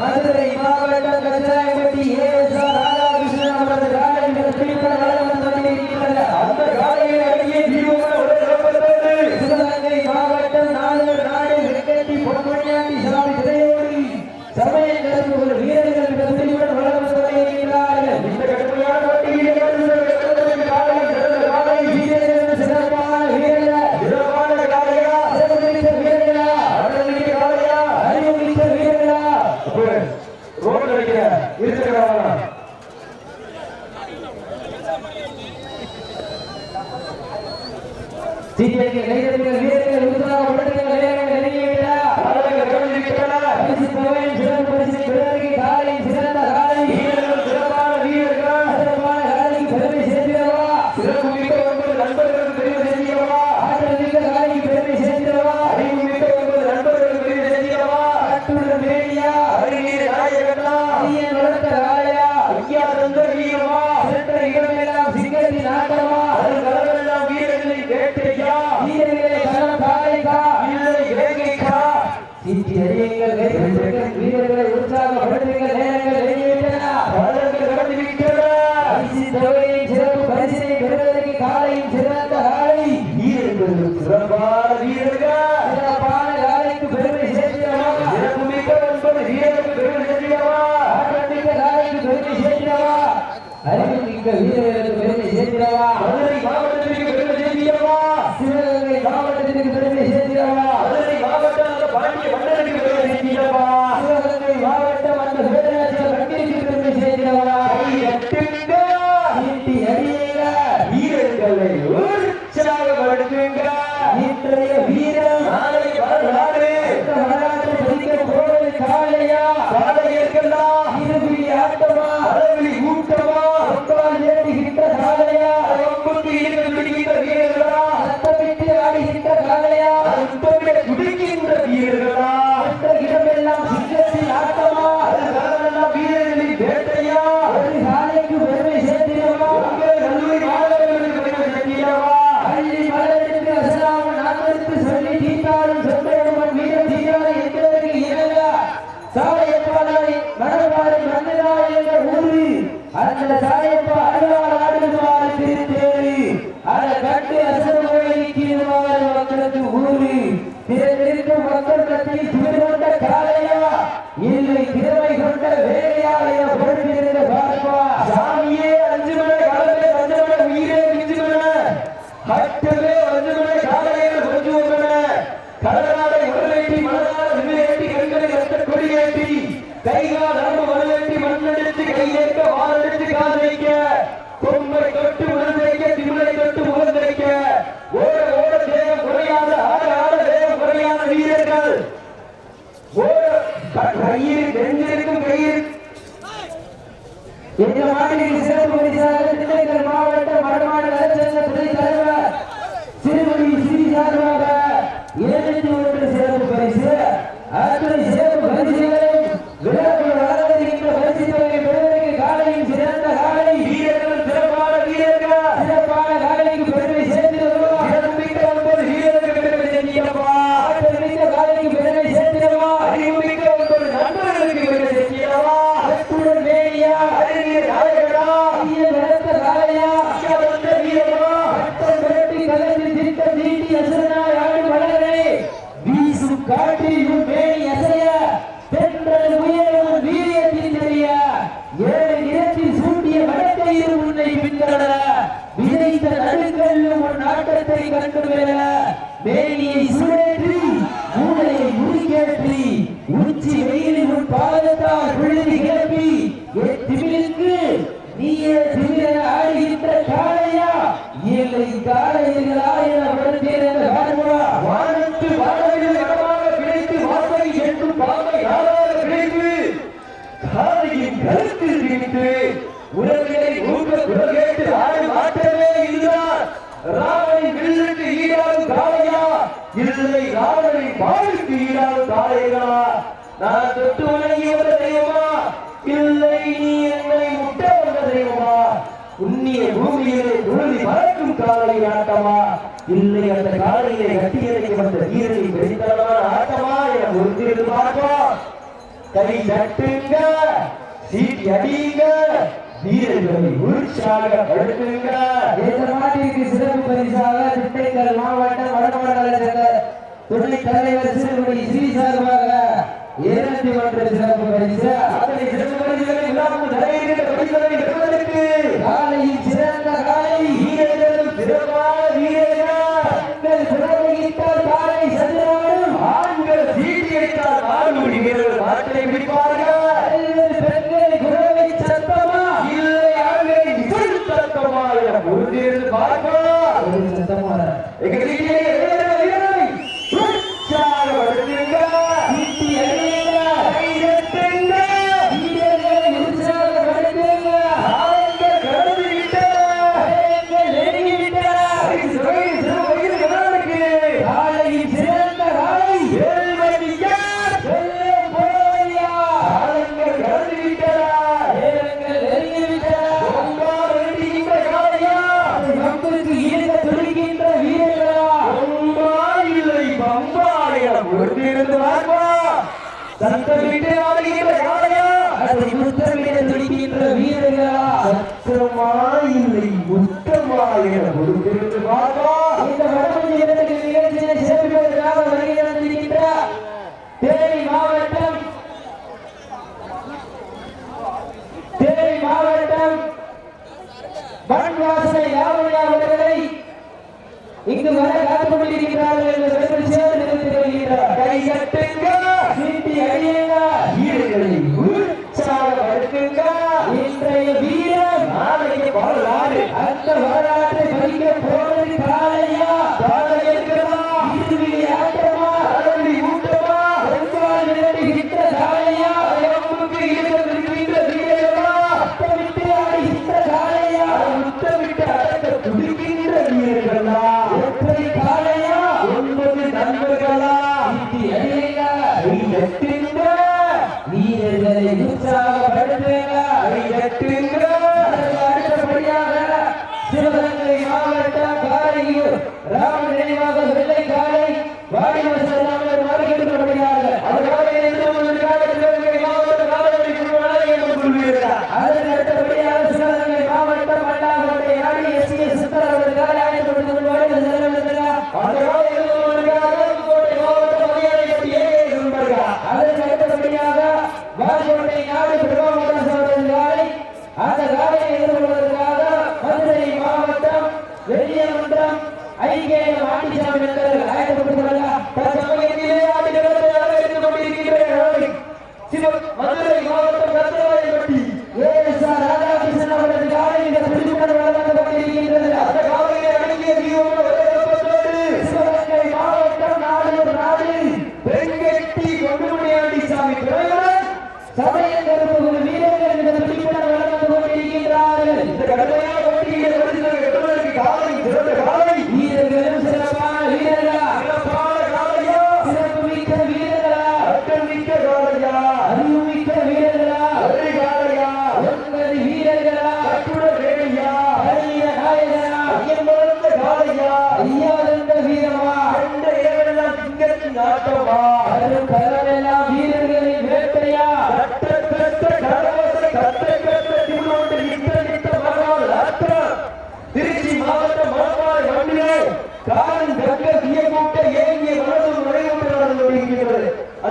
ಆದರೆ வீரர்களுக்கு பெருமை Evangelio God தன்னை ராவனை பாலுக்கு ஈடாக தாழைகளா நான் தொட்டு உலகி வந்த தெய்வமா? இல்லை நீ என்னை முட்ட வந்த தெய்வமா? உன்னிய பூமியிலே உறுதி பறக்கும் காலை ஆட்டமா? இல்லை அந்த காலையை கட்டியதை வந்த வீரனை வெறித்தனமான ஆட்டமா என உறுதியது பார்ப்போம். கை தட்டுங்க சீட்டி அடியுங்க வீரர்களை உற்சாக படுத்துங்க. இந்த நாட்டிற்கு சிறப்பு பரிசாக திட்டங்கள் மாவட்டம் வடமாடலை சேர்ந்த துணை தலைவர் சிறுமணி சிறி சார்பாக இருபத்தி ஒன்று சிறப்பு பரிசு. அதனை சிறப்பு பரிசுகளை விழாவும் தலைவர்கள் பரிசுகளை காலையில் ஒன்றிருந்து வாழ்வா சத்தமிட்டு ஆடுகின்ற யாரையா அல்லது முத்தமிட துடிக்கின்ற வீரர்களா? சத்தமாயில்லை முத்தமாய் என ஒன்றிருந்து வாழ்வா மாவட்டம் இங்கு வர காத்துக் கொண்டிருக்கிறார்கள் கையட்டுங்க. சிபி அடியுங்க வீரர்களை உற்சாகப்படுத்துங்க இன்றைய வீரர் நாளைக்கு வரலாறு. அந்த வரலாற்றை பதிக்க போவது காலையா? வாஜிமட்டை நாடு பிரபாமதாஸ் அவர்களின் காலை அந்த காலையை எதிர்கொள்வதற்காக மதுரை மாவட்டம் வெள்ளியமன்றம் ஐக்கிய மாட்டிசாமி நண்பர்கள்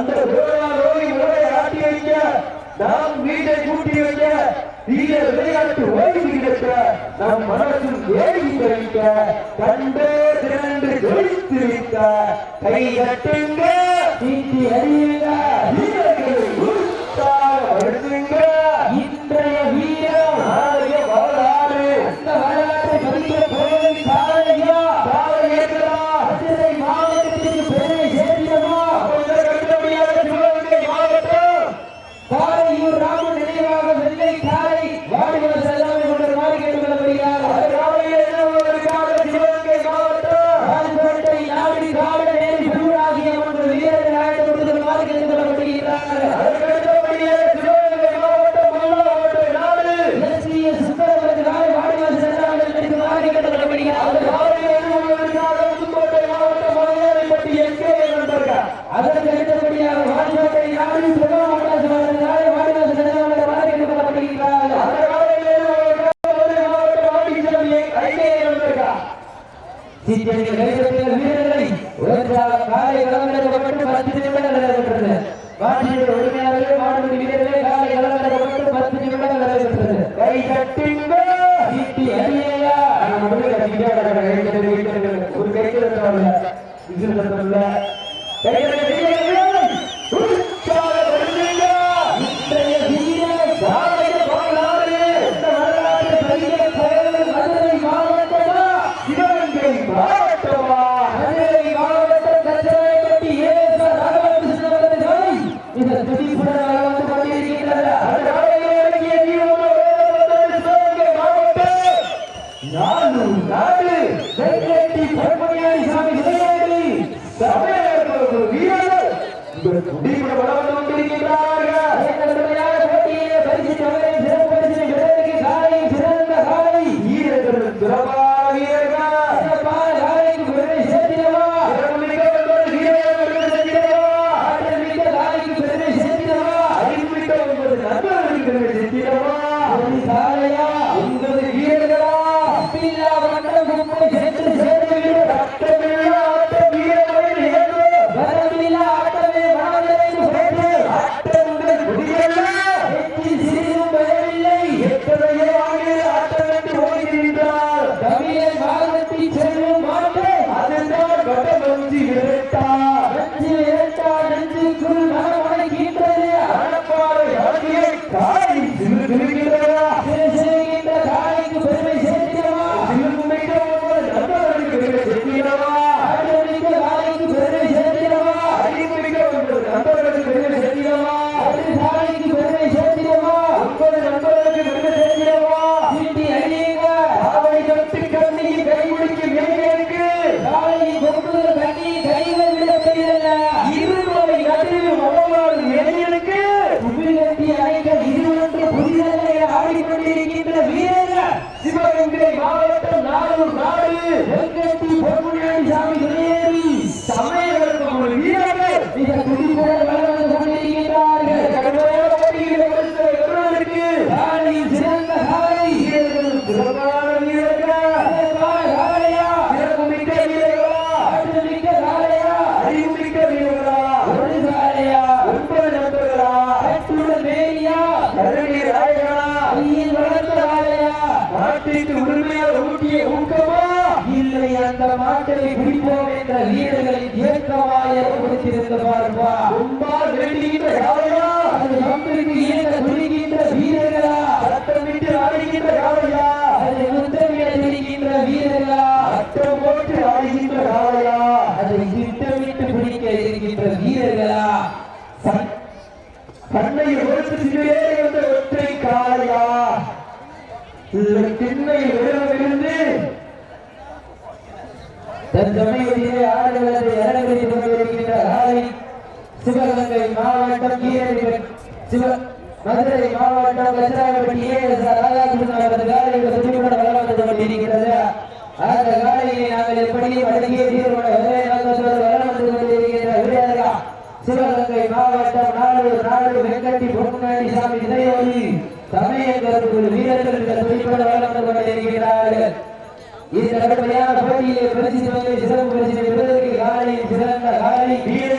அந்த புறநானோடு இவரை ஆட்டி வைக்க நாம் வீட்டை கூட்டி வைக்க தீய விளையாட்டு ஓய்வுகிட்ட நம் மனதில் ஏறி தெரிவிக்க கண்டே திரண்டு ஜொலித்து வைக்க கை கட்டுங்க அறியுங்க சீட்டடிகள் வீரர்களை உலகத்தால் காலை களமிறக்கப்பட்டு பத்து நிமிடங்கள் நாடு வெங்கேட்டி பொன்மணியாரி சாமி இளைஞர்கள் தமிழர்கள் வீரர்கள். வளர்ந்து கொண்டிருக்கிறார்கள் மாவட்டம் கீழடிபட் சிவ மதுரை கொண்டிருக்கிறது. அந்த காலையை நாங்கள் எப்படி வழங்கிய தீர்வோட மாவட்டம் நாளூர் நாடு வெங்கட்டி பொன்னாடி சாமி இணையோடி சமய வீரர்கள் துணிவுடன் வளம் கொண்டிருக்கிறார்கள். இது நடக்கலையான போட்டியிலே பிரதிசிதமே சிறப்பு பிரதிசிதம் என்பதற்கு காலையில் சிறந்த காலை வீர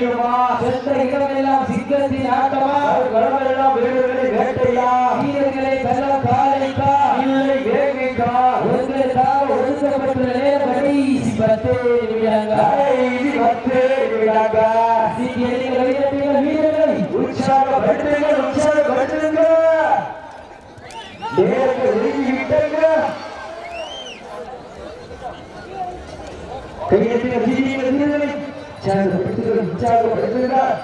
வீரமா சென்ற இடமெல்லாம் சிங்கத்தின் ஆட்டமா? வரவெல்லாம் வீரர்களை வேட்டையா? வீரர்களை வெள்ளம் பாலைக்கா இல்லை வேகைக்கா உங்களுக்காக ஒதுக்கப்பட்டுள்ள நேரம் கடைசி பத்து நிமிடங்கள் பத்து நிமிடங்கள் வீரர்களை உற்சாகப்படுத்துங்கள் உற்சாகப்படுத்துங்க நேரத்தை ஒதுங்கி விட்டங்க. கையெழுத்து வீரர்களை. சேர்ந்து உற்சாகப்படுத்துகிறார்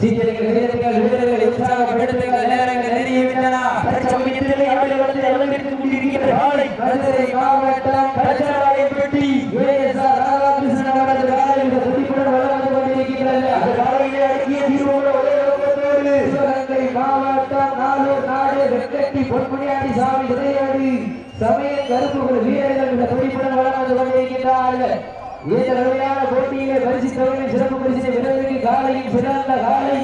சீக்கிரங்கள் வீரர்கள் வீரர்கள் உற்சாகப்படுத்துங்கள் நேரங்கள் நெருங்கி விட்டன தற்சமயத்திலே ஆடுகளத்தை அலங்கரித்துக் கொண்டிருக்கிற காலை மதுரை மாவட்டம் கச்சராயப்பட்டி ஏஎஸ்ஆர் ராதாகிருஷ்ணன் துடிப்புடன் அந்த காலையிலே தீர்வோடு சிவகங்கை மாவட்டம் நாடு வெங்கட்டி சாமி சமய கருப்புகள் வீரர்கள் இந்த துடிப்புடன் வளம் வருகிறார்கள் இந்த கடுமையான போட்டியிலே பரிசு தொகையை சிறப்பு பரிசினை பெறுவதற்கு காலையில் சிறந்த காலை.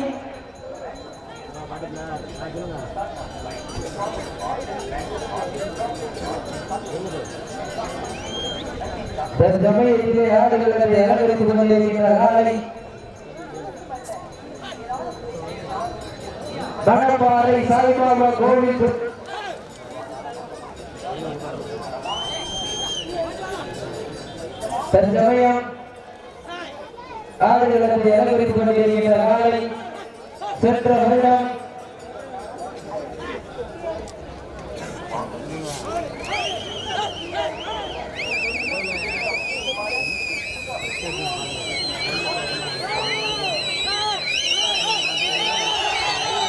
தற்சமயத்திலே ஆடுகளை அலங்கரித்துக் கொண்டிருக்கின்ற காலை. தனபாறை சாய்பாபா கோவில் தற்சமயம் ஆடுகளை அலங்கரித்துக் கொண்டிருக்கின்ற காலை சென்ற வருடம்.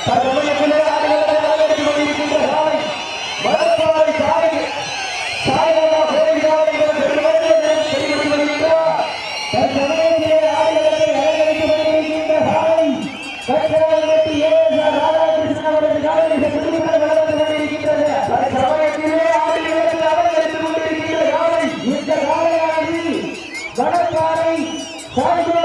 தற்சமயத்திலே சாய்பாபா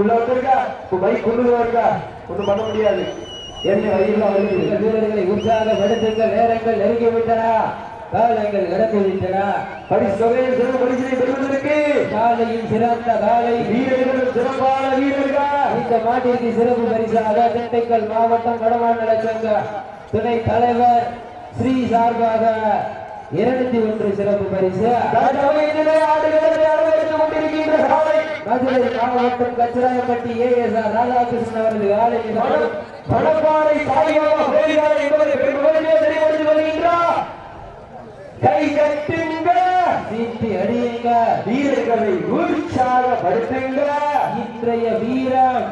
உள்ள வந்திருக்கா? இப்ப பைக் கொண்டு இருக்கா? ஒண்ணும் பண்ண முடியாது. என்ன இந்த வீரர்களை உற்சாகப்படுத்துங்கள். நேரங்கள் நெருங்கிவிட்டன காலங்கள் கடந்துவிட்டன பரிசு தொகையை சிறப்பு பரிசினை பெறுவதற்கு காலையில் சிறந்த காலை. வீரர்கள் சிறப்பான வீரர்கள். இந்த மாட்டிற்கு சிறப்பு பரிசாக திண்டுக்கல் மாவட்டம் வடமாநில சங்க துணை தலைவர் ஸ்ரீ சார்பாக இருநூத்தி ஒன்று சிறப்பு பரிசு. மதுரை மாவட்டம் கச்சிராயப்பட்டி ஏஎஸ்ஆர் ராதாகிருஷ்ணன் அவரது ஆலை பணப்பாறை சாய்பாபா கோயிலாக என்பதை பெருமையே தெளிவடைந்து வருகின்றார். கை கட்டுங்க. சீட்டி அடியுங்க வீரர்களை உற்சாகப்படுத்துங்க. இன்றைய வீரம்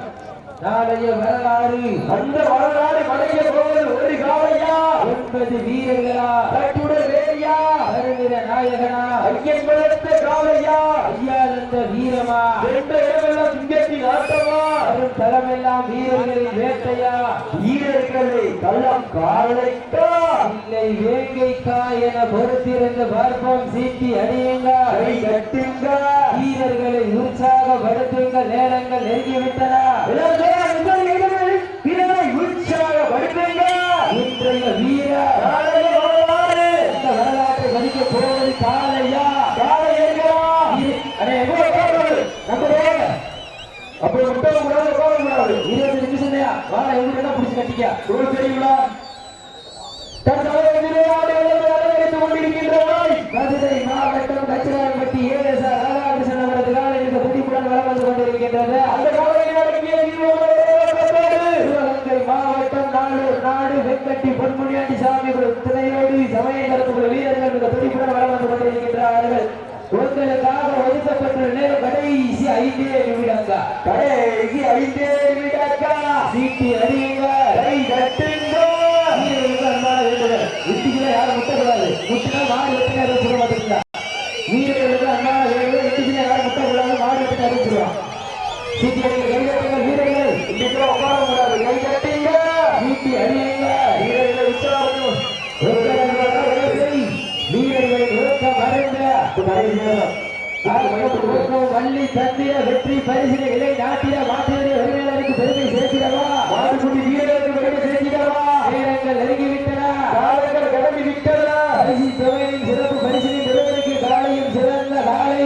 நாளைய வரலாறு. அந்த வரலாறு மலைய போவது ஒரு காலையா ஒன்பது வீரர்களா? கட்டுடல் வேலையா கருநிற நாயகனா. ஐயன் பலத்த காலையா? ஐயானந்த வீரமா. என்ற இடமெல்லாம் சிங்கத்தின் ஆட்டமா? வரும் தளமெல்லாம் வீரர்களின் வேட்டையா. வீரர்களை கள்ளம் காலைக்கா? இல்லை வேங்கைக்கா என பொறுத்திருந்து பார்ப்போம். சீட்டி அடியுங்க கை கட்டுங்க வீரர்களை உற்சாகப்படுத்துங்க. நேரங்கள் நெருங்கிவிட்டன. வீரரை உற்சாகப்படுத்துங்க. இன்றைய மதிக்க காலையா? காலை அண்ணே, விட்டவங்க உட்கார முடியாது இருபது நிமிஷம் வாழ எவ்வளவு பிடிச்சு கட்டிக்க. உங்களுக்கு தெரியுங்களா? ஐந்தே நிமிடங்கா கடைசி ஐந்தே நிமிடங்கா சீட்டி அறியுங்க கை கட்டுங்க விட்டுகளை யாரும் முட்டக்கூடாது. முட்டினா மாடு வெட்டினா எதுவும் சொல்ல மாட்டேங்கிறா வீரர்கள் அண்ணா விட்டுகளை யாரும் வள்ளி தந்திர வெற்றி பரிசில இலை நாட்டிட மாற்றியதை வருகிறதற்கு பெருமை சேர்க்கிறவா மாட்டுக்குடி வீரருக்கு பெருமை சேர்க்கிறவா வீரங்கள் நெருங்கிவிட்டனா காலங்கள் கடந்து விட்டனா பரிசு தொகையின் சிறப்பு பரிசிலின் பெருமைக்கு காலையும் சிறந்த நாளை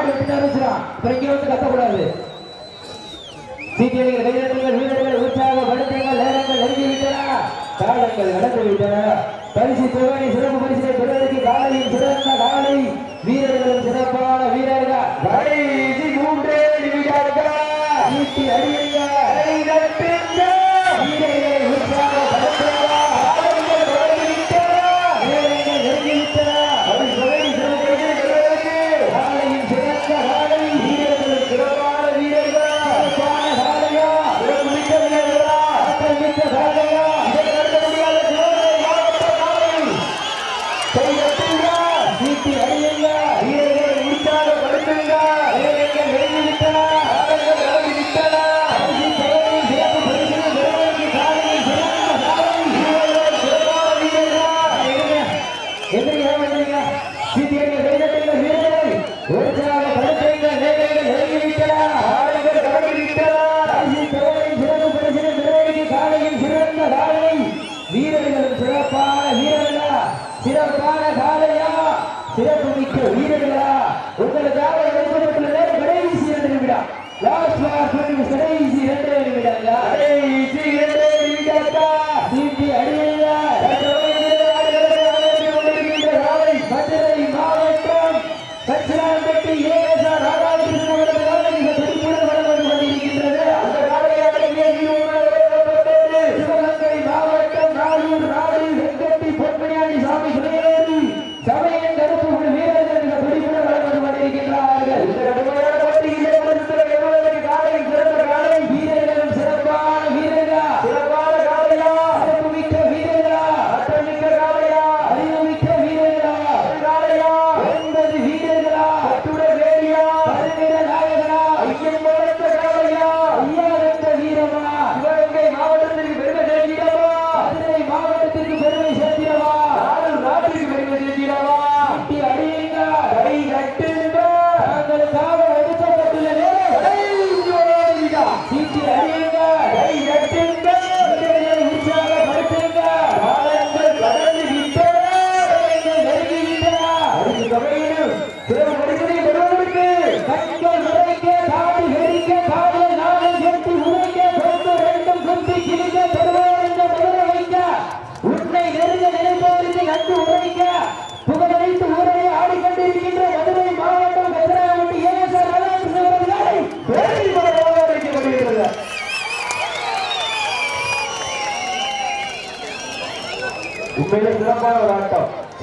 மாடு எடுத்து ஆரம்பிச்சிடும் அப்புறம் இங்கே வந்து கத்தக்கூடாது. சீக்கிரங்கள் வீரர்கள் வீரர்கள் உற்சாக படுத்துங்கள் நேரங்கள் நெருங்கி விட்டன காலங்கள் நடந்து விட்டன பரிசு தொகை சிறப்பு பரிசை பெறுவதற்கு காலையில் சிறந்த காலை. வீரர்களும் சிறப்பான வீரர்கள். கடைசி மூன்றே நிமிடங்கள் அடியா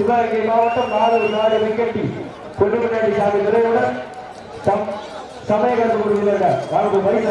சிவகங்கை மாவட்டம் நாலு நாலு விக்கெட்டில் கொண்டு முன்னாடி சாமி நிறைவுடன் சமயகரசு விருந்தினர் நான்கு பரிசு